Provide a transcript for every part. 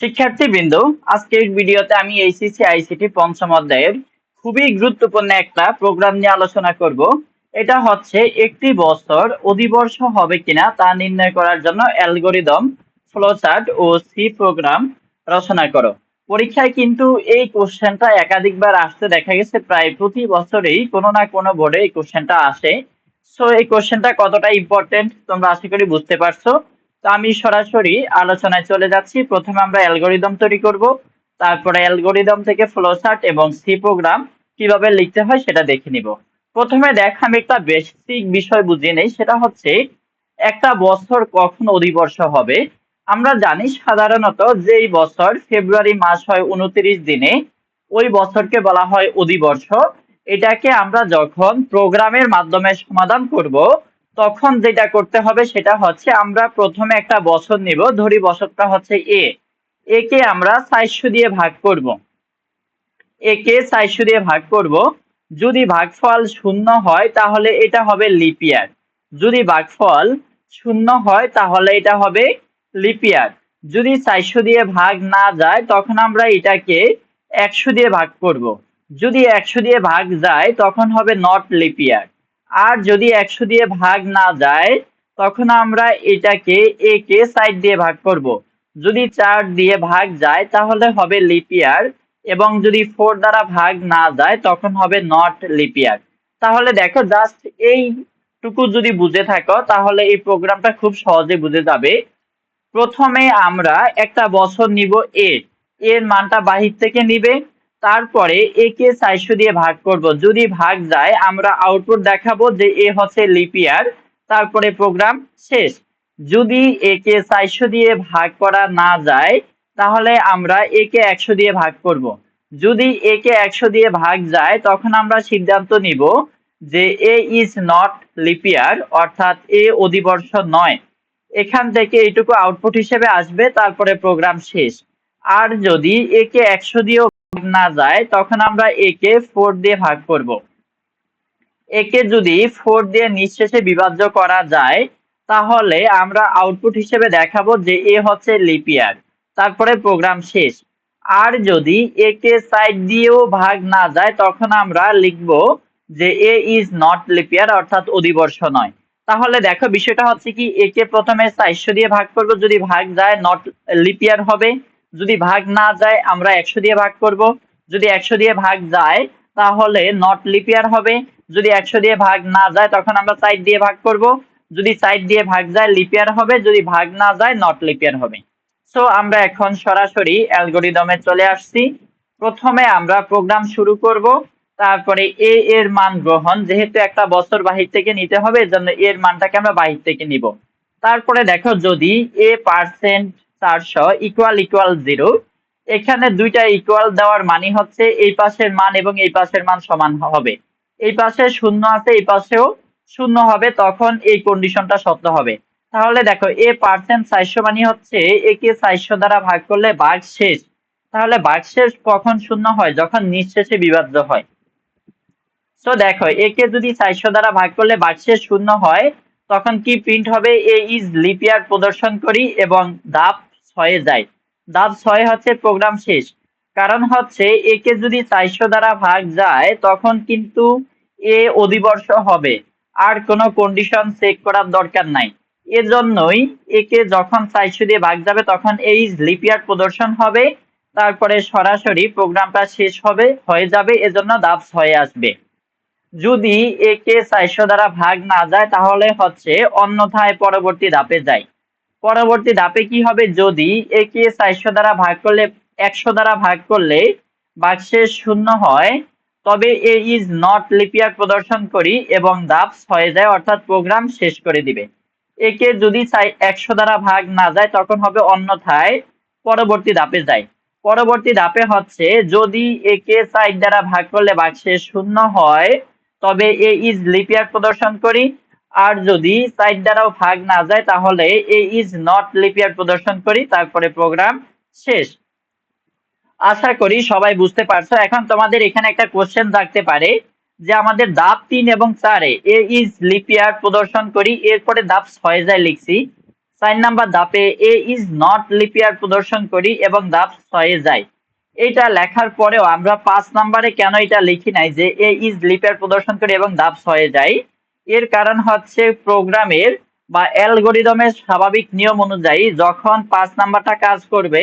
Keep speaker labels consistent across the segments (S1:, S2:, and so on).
S1: শিক্ষার্থীবৃন্দ, আজকের ভিডিওতে আমি এইচএসসি, আইসিটি পঞ্চম অধ্যায়ের খুবই গুরুত্বপূর্ণ একটা প্রোগ্রাম নিয়ে আলোচনা করব। এটা হচ্ছে একটি বছর অধিবর্ষ হবে কিনা তা নির্ণয় করার জন্য অ্যালগোরিদম, ফ্লোচার্ট ও সি প্রোগ্রাম রচনা করো। পরীক্ষায় কিন্তু এই কোশ্চেনটা একাধিকবার আসতে দেখা গেছে, প্রায় প্রতি বছরেই কোনো না কোনো বোর্ডে এই কোশ্চেনটা আসে। সো এই কোশ্চেনটা কতটা ইম্পর্টেন্ট তোমরা আশা করি বুঝতে পারছ। তো আমি সরাসরি আলোচনায় চলে যাচ্ছি। প্রথমে আমরা অ্যালগোরিদম তৈরি করব। তারপরে অ্যালগোরিদম থেকে ফ্লোচার্ট এবং সি প্রোগ্রাম কীভাবে লিখতে হয় সেটা দেখে নিব। প্রথমে দেখ, আমি একটা বেসিক বিষয় বুঝিয়ে নেই, সেটা হচ্ছে একটা বছর কখন অধিবর্ষ হবে? আমরা জানি সাধারণত যেই বছর ফেব্রুয়ারি মাস হয় উনত্রিশ দিনে, ওই বছরকে বলা হয় অধিবর্ষ। এটাকে আমরা যখন প্রোগ্রামের মাধ্যমে সমাধান করব তখন যেটা করতে হবে সেটা হচ্ছে আমরা প্রথমে একটা বছর নিব। ধরি বছরটা হচ্ছে এ। একে আমরা চারশো দিয়ে ভাগ করব। একে চারশো দিয়ে ভাগ করব। যদি ভাগফল শূন্য হয় তাহলে এটা হবে লিপিয়ার যদি ভাগফল শূন্য হয় তাহলে এটা হবে লিপিয়ার যদি চারশো দিয়ে ভাগ না যায় তখন আমরা এটাকে একশো দিয়ে ভাগ করব। যদি একশো দিয়ে ভাগ যায় তখন হবে নট লিপিয়ার আর যদি একশো দিয়ে ভাগ না যায়, তখন আমরা এটাকে এ কে সাইড দিয়ে ভাগ করব। যদি চার দিয়ে ভাগ যায়, তাহলে হবে লিপিয়ার এবং যদি ফোর দ্বারা ভাগ না যায়, তখন হবে নট লিপিয়ার তাহলে দেখো জাস্ট এইটুকু যদি বুঝে থাকো, তাহলে এই প্রোগ্রামটা খুব সহজে বুঝে যাবে। প্রথমে আমরা একটা বছর নিব এ এর মানটা বাহির থেকে নিবে। তারপরে এ কে চারশো দিয়ে ভাগ করব। যদি ভাগ যায়, আমরা আউটপুট দেখাবো যে এ হচ্ছে লিপিয়ার তারপরে প্রোগ্রাম শেষ। যদি একে চারশো দিয়ে ভাগ করা না যায়, তাহলে আমরা একে একশো দিয়ে ভাগ করব। যদি একে একশো দিয়ে ভাগ যায়, তখন আমরা সিদ্ধান্ত নিব যে এ ইজ নট লিপিয়ার অর্থাৎ এ অধিবর্ষ নয়। এখান থেকে এইটুকু আউটপুট হিসেবে আসবে, তারপরে প্রোগ্রাম শেষ। আর যদি একে একশো দিয়েও না যায়, তখন আমরা একে ফোর দিয়ে ভাগ করব। একে যদি ফোর দিয়ে নিঃশেষে বিভাজ্য করা যায়, তাহলে আমরা আউটপুট হিসেবে দেখাবো যে এ হচ্ছে লিপিয়ার তারপরে প্রোগ্রাম শেষ। আর যদি একে সাইড দিয়েও ভাগ না যায়, তখন আমরা লিখব যে এ ইজ নট লিপিয়ার অর্থাৎ অধিবর্ষ নয়। তাহলে দেখো, বিষয়টা হচ্ছে কি, একে প্রথমে চারশো দিয়ে ভাগ করব, যদি ভাগ যায় নট লিপিয়ার হবে। যদি ভাগ না যায়, আমরা একশো দিয়ে ভাগ করব। যদি একশো দিয়ে ভাগ যায়, তাহলে নট লিপিয়ার হবে। যদি একশো দিয়ে ভাগ না যায়, তখন আমরা সাইড দিয়ে ভাগ করব। যদি সাইড দিয়ে ভাগ যায় লিপিয়ার হবে। যদি ভাগ না যায় নট লিপিয়ার হবে। সো আমরা এখন সরাসরি অ্যালগোরিদমে চলে আসছি। প্রথমে আমরা প্রোগ্রাম শুরু করব। তারপরে এ এর মান গ্রহণ। যেহেতু একটা বছর বাহির থেকে নিতে হবে এজন্য এর মানটাকে আমরা বাহির থেকে নিব। তারপরে দেখো, যদি এ পার্সেন্ট চারশো ইকুয়াল ইকুয়াল জিরো এখানে দুইটা ইকুয়াল দেওয়ার মানে হচ্ছে এই পাশের মান এবং এই পাশের মান সমান হবে। এই পাশে শূন্য আছে, এই পাশেও শূন্য হবে, তখন এই কন্ডিশনটা সত্য হবে। তাহলে দেখো, এ পার্সেন্ট মানে হচ্ছে, একে দ্বারা ভাগ করলে শেষ। তাহলে শেষ কখন শূন্য হয়? যখন নিঃশেষে বিভাজ্য হয়। তো দেখো, একে যদি দ্বারা ভাগ করলে ভাগশেষ শূন্য হয়, তখন কি প্রিন্ট হবে? এ ইজ লিপিয়ার প্রদর্শন করি এবং দাপ ছয়ে যায়। দাপ ছয় হচ্ছে প্রোগ্রাম শেষ। কারণ হচ্ছে, একে যদি চারশো দ্বারা ভাগ যায়, তখন কিন্তু এ অধিবর্ষ হবে। আর কোনো কন্ডিশন চেক করার দরকার নাই। এজন্যই একে যখন চারশো দিয়ে ভাগ যাবে, তখন এই লিপিয়ার প্রদর্শন হবে। তারপরে সরাসরি প্রোগ্রামটা শেষ হবে, হয়ে যাবে, এজন্য দাপ ছয়ে আসবে। যদি একে চারশো দ্বারা ভাগ না যায়, তাহলে হচ্ছে অন্যথায় পরবর্তী ধাপে যায়। পরবর্তী ধাপে কি হবে? যদি একে চারশো দ্বারা ভাগ করলে, একশো দ্বারা ভাগ করলে বাক্সের শূন্য হয়, তবে এ ইজ নট লিপিয়ার প্রদর্শন করি এবং ধাপ হয়ে যায়, অর্থাৎ প্রোগ্রাম শেষ করে দিবে। একে যদি চাই একশো দ্বারা ভাগ না যায়, তখন হবে অন্যথায় পরবর্তী ধাপে যায়। পরবর্তী ধাপে হচ্ছে, যদি একে সাইড দ্বারা ভাগ করলে বাক্সের শূন্য হয়, তবে এ ইজ লিপিয়ার প্রদর্শন করি আর যদি সাইড দ্বারাও ভাগ না যায়, তাহলে এ ইজ নট লিপিয়ার প্রদর্শন করি, তারপরে প্রোগ্রাম শেষ। আশা করি সবাই বুঝতে পারছ। এখন তোমাদের এখানে একটা কোশ্চেন থাকতে পারে, যে আমাদের দাব তিন এবং চারে এ ইজ লিপিয়ার প্রদর্শন করি, এরপরে দাব ছয় যায় লিখছি। চার number দাপে A is not leap year প্রদর্শন করি এবং ধাপ ছয়ে যায় এটা লেখার পরেও আমরা পাঁচ নাম্বারে কেন এটা লিখি নাই, যে এ ইজ লিপিয়ার প্রদর্শন করি এবং ধাপ ছয়ে যাই? এর কারণ হচ্ছে প্রোগ্রামের বা অ্যালগোরিদমের স্বাভাবিক নিয়ম অনুযায়ী যখন পাঁচ নাম্বারটা কাজ করবে,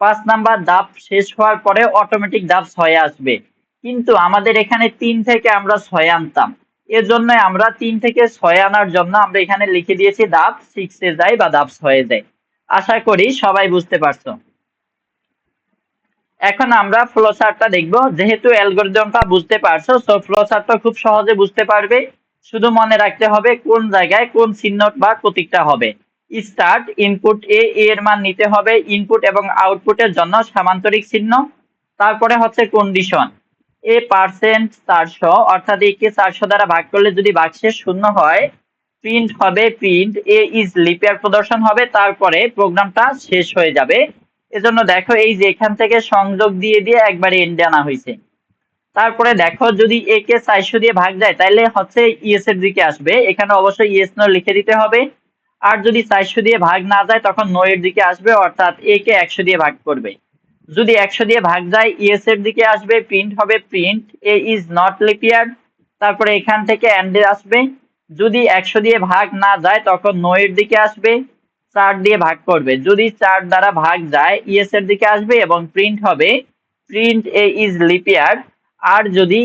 S1: পাঁচ নাম্বার ধাপ শেষ হওয়ার পরে অটোমেটিক ধাপ ছয়ে আসবে। কিন্তু আমাদের এখানে তিন থেকে আমরা ছয় আনতাম। এর জন্য আমরা তিন থেকে ছয় আনার জন্য আমরা এখানে লিখে দিয়েছি ধাপ সিক্সে যায় বা ধাপ ছয়ে যায়। আশা করি সবাই বুঝতে পারছ। এখন আমরা ফ্লো চার্টটা দেখব। যেহেতু অ্যালগোরিদমটা বুঝতে পারছ সো ফ্লো চার্টটা খুব সহজে বুঝতে পারবে। শুধু মনে রাখতে হবে কোন জায়গায় কোন চিহ্ন বা প্রতীকটা হবে। স্টার্ট ইনপুট এ এর মান নিতে হবে ইনপুট এবং আউটপুটের জন্য সামান্তরিক চিহ্ন। তারপরে হচ্ছে কন্ডিশন এ পার্সেন্ট চারশো, অর্থাৎ একে চারশো দ্বারা ভাগ করলে যদি বাক্সের শূন্য হয় প্রিন্ট হবে প্রিন্ট এ ইজ লিপিয়ার প্রদর্শন হবে, তারপরে প্রোগ্রামটা শেষ হয়ে যাবে। এজন্য দেখো এই যে এখান থেকে সংযোগ দিয়ে দিয়ে একবারে এন্ডে আনা হয়েছে। তারপরে দেখো যদি এ কে চারশো দিয়ে ভাগ যায় তাহলে হচ্ছে ইএস এর দিকে আসবে। এখানে অবশ্যই ইএস নো লিখে দিতে হবে। আর যদি চারশো দিয়ে ভাগ না যায়, তখন নো এর দিকে আসবে, অর্থাৎ এ কে একশো দিয়ে ভাগ করবে। যদি একশো দিয়ে ভাগ যায় ইএস এর দিকে আসবে প্রিন্ট হবে print A is not leap year তারপরে এখান থেকে অ্যান্ডে আসবে। যদি একশো দিয়ে ভাগ না যায়, তখন নো এর দিকে আসবে, চার দিয়ে ভাগ করবে। যদি চার দ্বারা ভাগ যায় ইএস এর দিকে আসবে এবং প্রিন্ট হবে print A is leap year আর যদি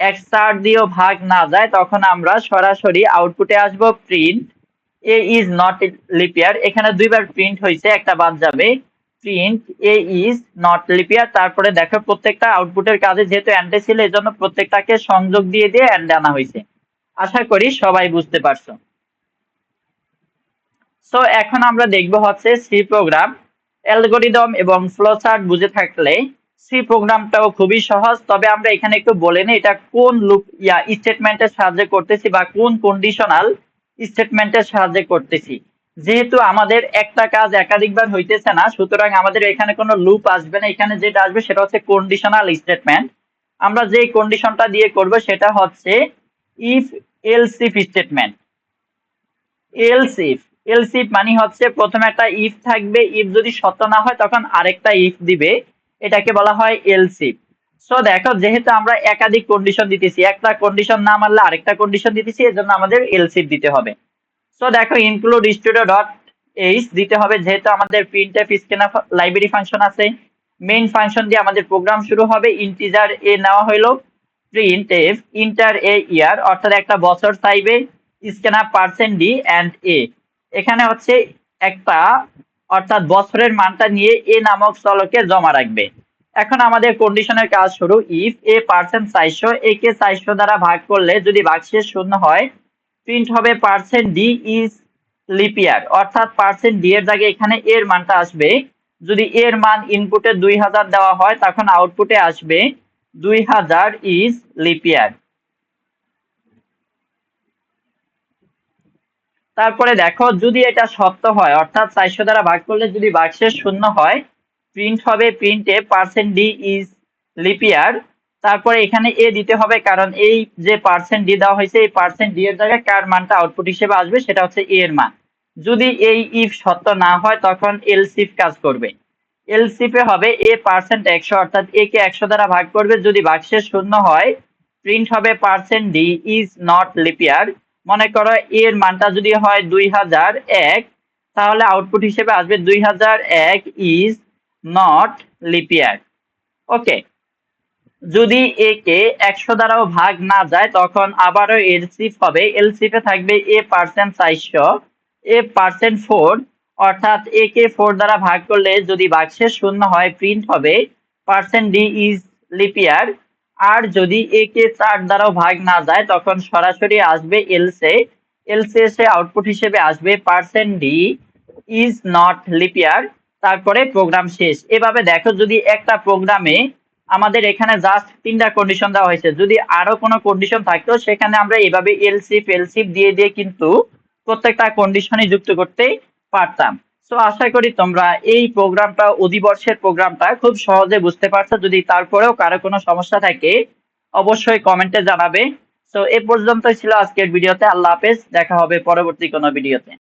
S1: এক চার দিয়েও ভাগ না যায়, তখন আমরা সরাসরি আউটপুটে আসব print A is not leap year এখানে দুইবার প্রিন্ট হয়েছে একটা বাদ যাবে। Print A is not leap year তারপরে দেখো প্রত্যেকটা আউটপুটের কাজে যেহেতু অ্যান্ডে ছিল এই জন্য প্রত্যেকটাকে সংযোগ দিয়ে দিয়ে অ্যান্ডে আনা হয়েছে আশা করি সবাই বুঝতে পারছ। সো এখন আমরা দেখব হচ্ছে সি প্রোগ্রাম অ্যালগোরিদম এবং ফ্লোচার্ট বুঝে থাকলে সি প্রোগ্রামটাও খুবই সহজ, তবে আমরা এখানে একটু বলে নিই এটা কোন লুপ ইয়া স্টেটমেন্টের সাহায্যে করতেছি বা কোন কন্ডিশনাল স্টেটমেন্টের সাহায্যে করতেছি। যেহেতু আমাদের একটা কাজ একাধিকবার হইতেছে না, সুতরাং আমাদের এখানে কোনো লুপ আসবে না। এখানে যেটা আসবে সেটা হচ্ছে কন্ডিশনাল স্টেটমেন্ট আমরা যে কন্ডিশনটা দিয়ে করব সেটা হচ্ছে if else if statement else if else if মানে হচ্ছে প্রথমে একটা ইফ থাকবে। ইফ যদি সত্য না হয় তখন আরেকটা ইফ দিবে। এটাকে বলা হয় এলসি সো দেখো, যেহেতু আমরা একাধিক কন্ডিশন দিতেছি, একটা কন্ডিশন না মারলে আরেকটা কন্ডিশন দিতেছি এর জন্য আমাদের এলস দিতে হবে। সো দেখো ইনক্লুড স্টুডিও ডট এইচ দিতে হবে, যেহেতু আমাদের প্রিন্টএফ স্ক্যানার লাইব্রেরি ফাংশন আছে। মেইন ফাংশন দিয়ে আমাদের প্রোগ্রাম শুরু হবে ইন্টিজার এ নেওয়া হলো print F enter A year অর্থাৎ একটা বছর চাইবে scanner percent D and A এখানে হচ্ছে একটা অর্থাৎ বছরের মানটা নিয়ে এ নামক চলকে জমা রাখবে। এখন আমাদের কন্ডিশনের কাজ শুরু। ইফ এ পার্সেন্ট চারশো এ কে চারশো দ্বারা ভাগ করলে যদি বাক্সের শূন্য হয় প্রিন্ট হবে percent d is leap year অর্থাৎ পার্সেন্ট ডি এর জায়গায় এখানে এর মানটা আসবে। যদি এর মান ইনপুটে দুই হাজার দেওয়া হয়, তখন আউটপুটে আসবে দুই হাজার ইজ লিপিয়ার তারপরে দেখো, যদি এটা সত্য হয়, অর্থাৎ চারশো দ্বারা ভাগ করলে যদি বাক্সের শূন্য হয় প্রিন্ট হবে প্রিন্টে percent D is leap year তারপরে এখানে এ দিতে হবে, কারণ এই যে পার্সেন্ট ডি দেওয়া হয়েছে, এই পার্সেন্ট ডি এর জায়গায় কার মানটা আউটপুট হিসেবে আসবে, সেটা হচ্ছে এ এর মান। যদি এই ইফ সত্য না হয়, তখন এলসিফ কাজ করবে। এলসিফে হবে এ পার্সেন্ট একশো, অর্থাৎ এ কে একশো দ্বারা ভাগ করবে, যদি বাক্সের শূন্য হয় প্রিন্ট হবে percent d is not leap year মনে করো এর মানটা যদি হয় দুই হাজার এক, তাহলে আউটপুট হিসেবে আসবে দুই হাজার এক ইজ নট লিপিয়ার ওকে যদি এ কে একশো দ্বারাও ভাগ না যায়, তখন আবারও এলসিফ হবে। এলসিফে থাকবে এ পার্সেন্ট চারশো, এ পার্সেন্ট ফোর অর্থাৎ এ কে ফোর দ্বারা ভাগ করলে যদি বাক্সের শূন্য হয় প্রিন্ট হবে percent d is leap year আর যদি এ কে চার দ্বারাও ভাগ না যায়, তখন সরাসরি আসবে এলসে এলসে এসে আউটপুট হিসেবে আসবে percent d is not leap year তারপরে প্রোগ্রাম শেষ। এভাবে দেখো, যদি একটা প্রোগ্রামে আমাদের এখানে জাস্ট তিনটা কন্ডিশন দেওয়া হয়েছে, যদি আরও কোনো কন্ডিশন থাকতো, সেখানে আমরা এভাবে এলসিফ এলসিফ দিয়ে দিয়ে কিন্তু প্রত্যেকটা কন্ডিশনই যুক্ত করতে পারতাম। সো আশা করি তোমরা এই প্রোগ্রামটা, অধিবর্ষের প্রোগ্রামটা খুব সহজে বুঝতে পারছ। যদি তারপরেও কারও কোনো সমস্যা থাকে, অবশ্যই কমেন্টে জানাবে। তো এ পর্যন্তই ছিল আজকের ভিডিওতে। আল্লাহ হাফেজ। দেখা হবে পরবর্তী কোনো ভিডিওতে।